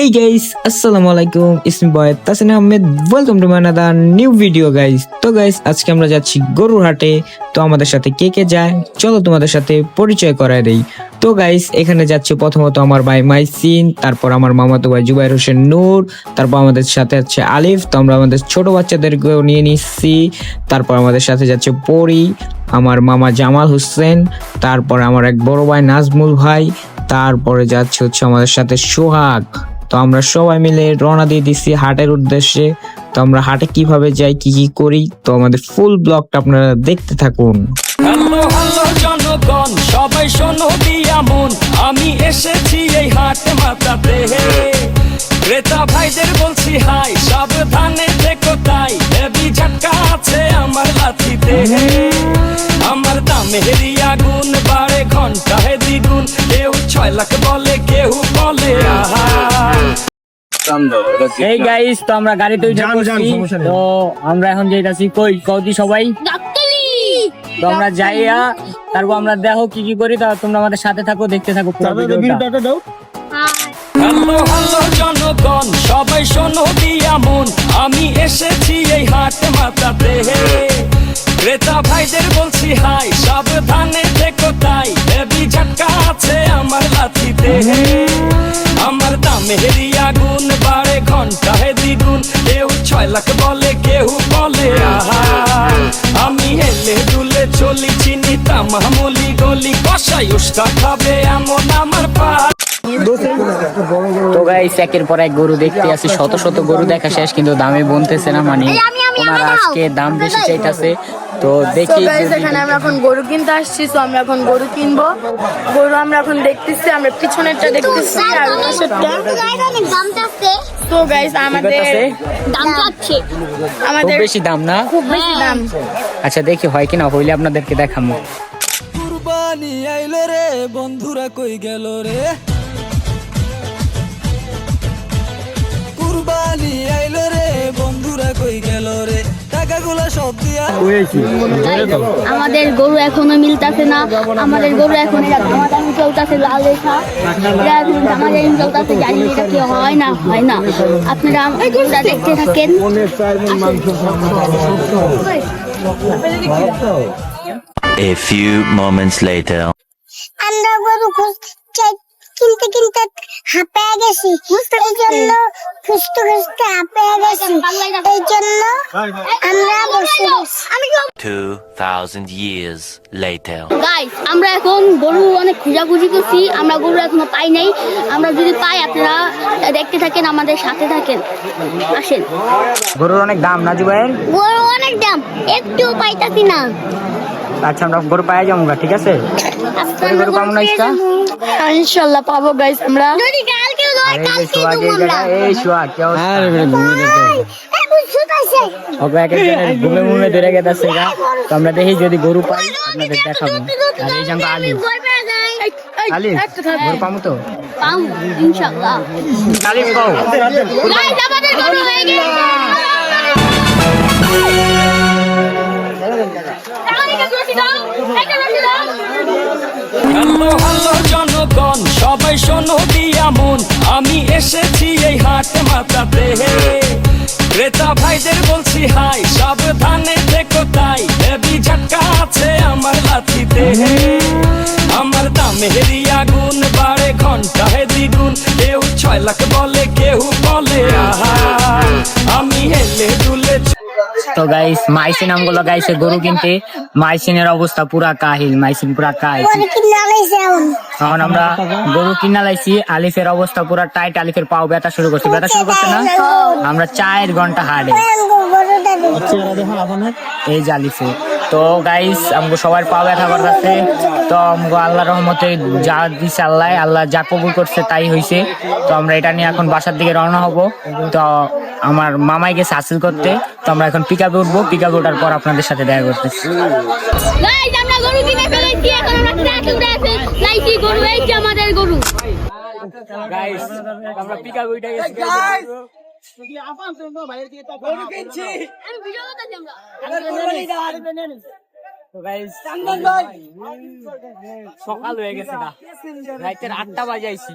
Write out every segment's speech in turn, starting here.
Hey guys, আসসালামু আলাইকুম ইসমি বয় Tasin Ahmed welcome to my another new video guys তো গাইস আজকে আমরা যাচ্ছি গরুর হাটে। তো আমাদের সাথে কে কে যায় চলো তোমাদের সাথে পরিচয় করায় দেই। তো গাইস এখানে যাচ্ছে প্রথমত আমার ভাই মাইসিন তারপর আমার মামাতো ভাই জুবাইর হোসেন নূর তারপর আমাদের সাথে আছে আলিফ তো আমরা আমাদের ছোট বাচ্চাদেরকেও নিয়ে নিচ্ছি। তারপর আমাদের সাথে যাচ্ছে পরি আমার মামা জামাল হোসেন তারপর আমার এক বড় ভাই নাজমুল ভাই তারপরে যাচ্ছে হচ্ছে আমাদের সাথে সোহাগ। তো আমরা সবাই মিলে রওনা দিয়ে দিচ্ছি হাটের উদ্দেশ্যে। তো আমরা হাটে কীভাবে যাই, কি কি করি, তো আমাদের ফুল ব্লগটা আপনারা দেখতে থাকুন। সবাই শোনো দিয়া মন। আমি এসেছি এই হাট ক্রেতা ভাইদের বলছি, হাই, সাবধানে দেখো তাই। আছে আমার লাথিতে আমার আগুন বাড়ে ঘণ্টা হে দ্বিগুণ। কেউ ছয় লাখ এই গাইস তো আমরা গাড়িতে উঠে পড়ছি তো আমরা এখন যাইতাছি কই? কৌদি সবাই। তো আমরা যাইয়া তারপর আমরা দেখো কি কি করি। তা তোমরা আমাদের সাথে থাকো দেখতে থাকো পুরো ভিডিওটা। হ্যালো হ্যালো জনগণ সবাই শোনো দিয়া মন আমি এসেছি এই হাট মাতাতে ক্রেতা ভাইদের বলছি হাই সাবধানে দেখো তাই। ঝটকা আছে আমার লাথিতে আমার দামেরই গলি কষাই এমন আমার পা তো গাইস একের পর এক গরু দেখতে আসি। শত শত গরু দেখা শেষ কিন্তু দামে বনতেছে না মানে। ওনারা আজকে দাম বেশি চাইতাছে। তো দেখি এখানে আমরা এখন গরু কিনতে আসছি তো আমরা এখন গরু কিনবো। গরু আমরা এখন দেখতেছি আমরা পিছনেরটা দেখতেছি আর তো গাইস আমাদের দাম চাচ্ছে আমাদের বেশি দাম না? খুব বেশি দাম। আচ্ছা দেখি হয় কিনা হইলে আপনাদেরকে দেখাবো কুরবানি আইলো রে বন্ধুরা কই গেল রে? কুরবানি আইলো রে বন্ধুরা কই গেল রে? টাকাগুলো সব দিয়া আমাদের গরু এখনও মিলতাছে না আমাদের গরু এখন চলতেছে লাল রেখা। এটা এখন দামাদামি চলতেছে জানি এটা কি হয় না হয় না। আপনারা গরুটা দেখতে থাকেন। A few moments later. আমরা গরু কিনতে কিনতে হাঁপিয়ে গেছি। এই জন্য খুঁজতে খুঁজতে হাঁপিয়ে গেছি। এই জন্য আমরা বসে গেছি। 2,000 years later. গাইস আমরা এখন গরু অনেক খোঁজাখুঁজি করছি। আমরা গরু এখনও পাই নাই। আমরা যদি পাই আপনারা দেখতে থাকেন আমাদের সাথে থাকেন। আসেন। গরুর অনেক দাম না জুবাইর গরু অনেক দাম। একটু পাইতাছি না। আচ্ছা আমরা গরু পাই যাব ঠিক আছে? গরু পাবো না ইসকা ইনশাল্লাহ পাবো গাইস আমরা। যদি কালকে আরে এই যে সোহাগ এই জায়গায় এই সোহাগ কি ওকে এক একজনের ঘুমে ঘুমে ধরে গেছে গা। তো আমরা দেখি যদি গরু পাই আপনাদের দেখাবো। আর এই জানতো আলি। আলি গরু পাবো তো? ইনশাআল্লাহ গাইস আমাদের গরু হয়ে গেছে। হ্যালো হ্যালো জনগণ, সবাই শোনো দিয়া মন। আমি এসেছি এই হাট মাতাতে ক্রেতা ভাইদের বলছি, হাই, সাবধানে দেখো তাই। হেভি ঝটকা আছে আমার লাথিতে আমার দামেরই আগুন বাড়ে ঘণ্টা হে দ্বিগুণ কেউ ছয় লাখ বলে, কেউ তো গাইস মাইসিন আমগুলো গাইছে গরু কিনতে মাইসিনের অবস্থা পুরা কাহিল মাইসিন পুরা কাহিল। এখন। তখন আমরা গরু কিনা লাইছি আলিফের অবস্থা পুরা টাইট আলিফের পাও ব্যথা শুরু করছে। ব্যথা শুরু করছে না? আমরা চার ঘণ্টা হাড়ে এই যে আলিফে। তো গাইস আমগো সবার পা ব্যথা করতেছে। তো আমগো আল্লাহ রহমতে যা দিছে আল্লাহ আল্লাহ যা কবুল করছে তাই হইছে। তো আমরা এটা নিয়ে এখন বাসার দিকে রওনা হব। তো আমার মামাই গেছে হাসিল করতে। তো আমরা এখন পিক আপে উঠবো। পিক আপে ওঠার পর আপনাদের সাথে দেখা করতেছি। আমাদের গরু। আমরা পিক আপে উঠে গেছি। সকাল হয়ে গেছে না রাতের আটটা বাজে দেখি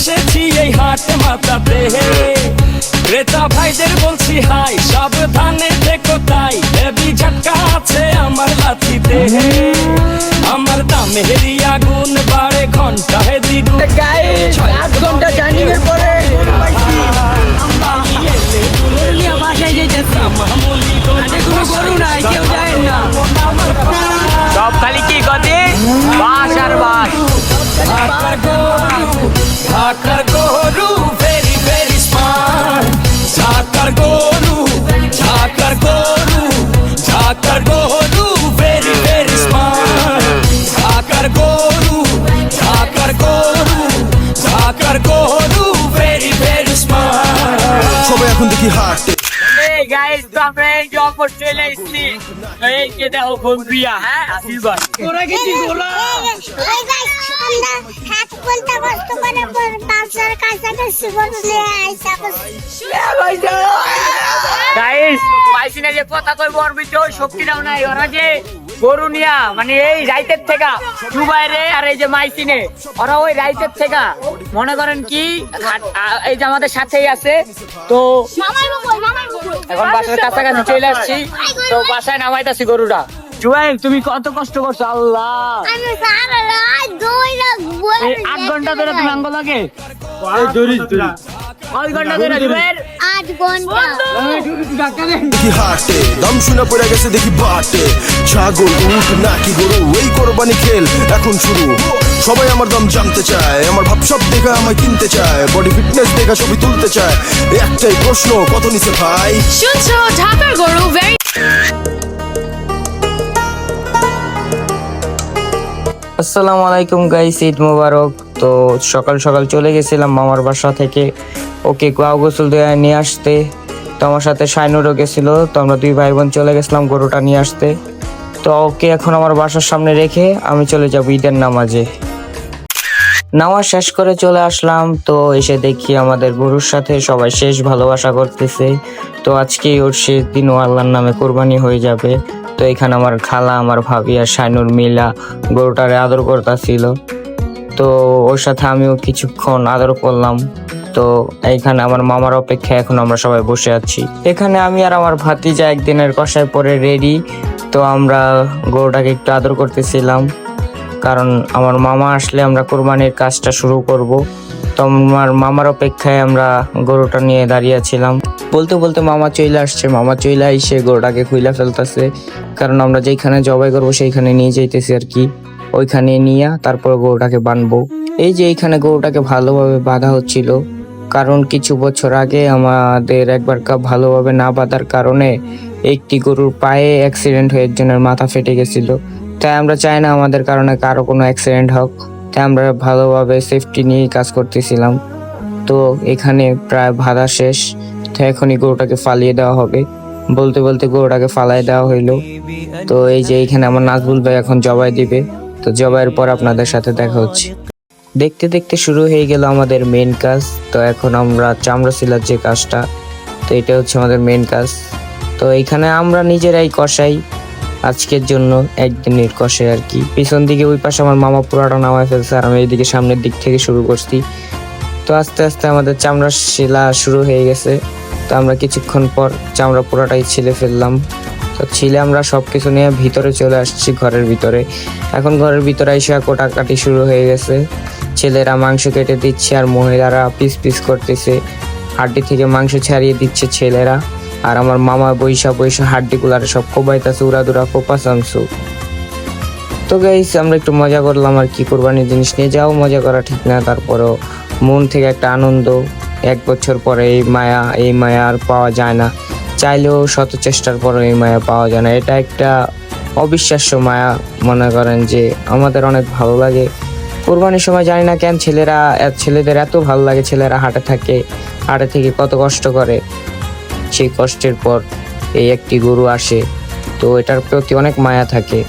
এসেছি এই হাট মাতাতে। ক্রেতা ভাইদের বলছি, হাই, সাবধানে দেখো তাই। দেবী ঝটকা আছে আমার লাথিতে আমার দামে আগুন বাড়ে ঘন্টায় দ্বিগুণ। এখন দেখি হাটে। গাইস তো আমরা এই যে অপর চলে এসেছি। এই যে দেখো ঘুমিয়া হ্যাঁ? আশীর্বাদ। ওই guys, আমরা হাত কোনটা কষ্ট করে পাঁচশোর কাছাকাছি বললে আইসা করছি গাইস পাইছি না যে কথা কই বলবি তো শক্তিটাও নাই ওরা যে গরু নিয়া মানে এই রাইতের থেকে দুবাইরে আর এই যে মাইসিনে ওরা ওই রাইতের থেকে মনে করেন কি এই যে আমাদের সাথেই আছে তো এখন বাসার কাছাকাছি চলে আসছি তো বাসায় নামাইতাছি গরুটা। জুয়াইল তুমি কত কষ্ট করছ আল্লাহ! আমি সারা রাত দৌড়া এই আট ঘণ্টা ধরে তুমি আঙ্গ লাগে? কয় ঘণ্টা ধরে জুয়াইল আট ঘণ্টা। দেখি হাটে দাম শুনে পড়ে গেছে দেখি বাটে। ছাগল উঠ নাকি গরু কোরবানি খেল এখন শুরু। সবাই আমার দাম জানতে চায় আমার ভাব সব দেখা আমায় কিনতে চায় বডি ফিটনেস দেখা ছবি তুলতে চায়। একটাই প্রশ্ন কত নিচে ভাই? শুনছো ঢাকার গরু আসসালামু আলাইকুম গাইস ঈদ মোবারক। তো সকাল সকাল চলে গেছিলাম মামার বাসা থেকে। ওকে গোয়া গোসল দিয়ে নিয়ে আসতে। তো আমার সাথে শাইনুরও গেছিল। তো আমরা দুই ভাই বোন চলে গেছিলাম গরুটা নিয়ে আসতে। তো ওকে এখন আমার বাসার সামনে রেখে আমি চলে যাব ঈদের নামাজে। নামাজ শেষ করে চলে আসলাম। তো এসে দেখি আমাদের গরুর সাথে সবাই শেষ ভালোবাসা করতেছে। তো আজকেই ওর শেষ দিন ও আল্লাহর নামে কোরবানি হয়ে যাবে। তো এখানে আমার খালা, আমার ভাবি আর শাইনুর মিলা গরুটারে আদর করতেছিল। তো ওর সাথে আমিও কিছুক্ষণ আদর করলাম। তো এইখানে আমার মামার অপেক্ষায় এখন আমরা সবাই বসে আছি। এখানে আমি আর আমার ভাতিজা একদিনের কষায় পরে রেডি তো আমরা গরুটাকে একটু আদর করতেছিলাম। কারণ আমার মামা আসলে আমরা কোরবানির কাজটা শুরু করব। তো আমার মামার অপেক্ষায় আমরা গরুটা নিয়ে দাঁড়িয়েছিলাম বলতে বলতে মামা চইলে আসছে। মামা চইলে এসে গরুটাকে খুইলা ফেলতেছে। কারণ আমরা যেখানে জবাই করব সেইখানে নিয়ে যাইতেছি আর কি। ওইখানে নিয়ে তারপর গরুটাকে বানবো। এই যে এইখানে গরুটাকে ভালোভাবে বাঁধা হচ্ছিল, কারণ কিছু বছর আগে আমাদের একবার ভালোভাবে না বাঁধার কারণে একটি গরুর পায়ে অ্যাক্সিডেন্ট হয়ে একজনের মাথা ফেটে গেছিল। তাই আমরা চাই না আমাদের কারণে কারও কোনো অ্যাক্সিডেন্ট হোক। তাই আমরা ভালোভাবে সেফটি নিয়েই কাজ করতেছিলাম। তো এখানে প্রায় বাধা শেষ। তো এখনই গরুটাকে ফালিয়ে দেওয়া হবে। বলতে বলতে গরুটাকে ফালাই দেওয়া হইল। তো এই যে এখানে আমার নাজবুল ভাই এখন জবাই দিবে। তো জবাইয়ের পর আপনাদের সাথে দেখা হচ্ছে। দেখতে দেখতে শুরু হয়ে গেল আমাদের মেন কাজ। তো এখন আমরা চামড়া সিলার যে কাজটা, তো এটা হচ্ছে আমাদের মেন কাজ। তো এখানে আমরা নিজেরাই কষাই আজকের জন্য, একদিনের কষে আর কি। পিছন দিকে ওই পাশে আমার মামা পুরাটা নামায় ফেলছে আর আমি এইদিকে সামনের দিক থেকে শুরু করছি। তো আস্তে আস্তে আমাদের চামড়া শিলা শুরু হয়ে গেছে। তো আমরা কিছুক্ষণ পর চামড়া পুরাটাই ছিলে ফেললাম। তো ছিলে আমরা সব কিছু নিয়ে ভিতরে চলে আসছি ঘরের ভিতরে। এখন ঘরের ভিতরে এসে কোটাকাটি শুরু হয়ে গেছে। ছেলেরা মাংস কেটে দিচ্ছে আর মহিলারা পিস পিস করতেছে। হাড্ডি থেকে মাংস ছাড়িয়ে দিচ্ছে ছেলেরা। আর আমার মামা বৈশা বৈশা হাড্ডি গুলার সব কোবাইতাছে উড়াদুরা কোপা সামসু তো গাইস আমরা একটু মজা করলাম আর কি কোরবানির জিনিস নিয়ে। যাও, মজা করা ঠিক না, তারপরেও মন থেকে একটা আনন্দ। এক বছর পরে এই মায়া এই মায়া আর পাওয়া যায় না। চাইলেও শত চেষ্টার পরে এই মায়া পাওয়া যায় না। এটা একটা অবিশ্বাস্য মায়া। মনে করেন যে আমাদের অনেক ভালো লাগে। কোরবানির সময় জানি না কেন ছেলেরা ছেলেদের এত ভালো লাগে, ছেলেরা হাটে থাকে, হাটে থেকে কত কষ্ট করে। সেই কষ্টের পর এই একটি গরু আসে। তো এটার প্রতি অনেক মায়া থাকে।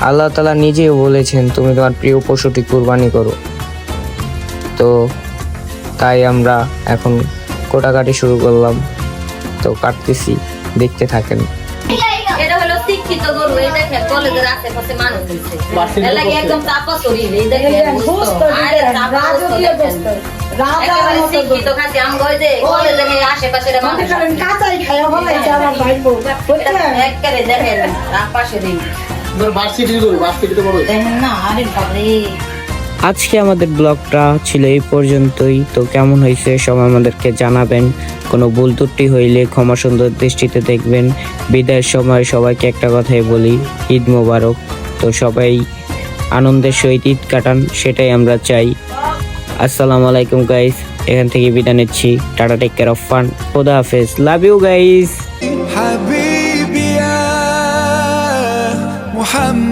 আল্লাহ তালা নিজেও বলেছেন, তুমি তোমার প্রিয় পশুটি কুরবানি করো। তো তাই আমরা এখন কোটাকাটি শুরু করলাম। তো কাটতেছি দেখতে থাকেন। এটা হলো শিক্ষিত গরু এই দেখেন কলেজের আশেপাশে মানুষ হয়েছে এর লাগে একদম চাপা শরীর এই দেখেন আরে চাপা বুঝতো দেখেন। একেবারে শিক্ষিত খাসি আম গই যে কলেজের এই আশেপাশের মানুষ। একেবারে দেখেন আপাশে দিই দেখেন না আরে বাপরে। আজকে আমাদের ব্লগটা ছিল এই পর্যন্তই। তো কেমন হয়েছে সবাই আমাদেরকে জানাবেন। কোনো ভুল ত্রুটি হইলে ক্ষমা সুন্দর দৃষ্টিতে দেখবেন। বিদায়ের সময় সবাইকে একটা কথাই বলি, ঈদ মোবারক। তো সবাই আনন্দের সহিত ঈদ কাটান, সেটাই আমরা চাই। আসসালামু আলাইকুম গাইস এখান থেকে বিদায় নিচ্ছি। Tata take care of fun খোদা হাফেজ। Love you guys Habibia Muhammad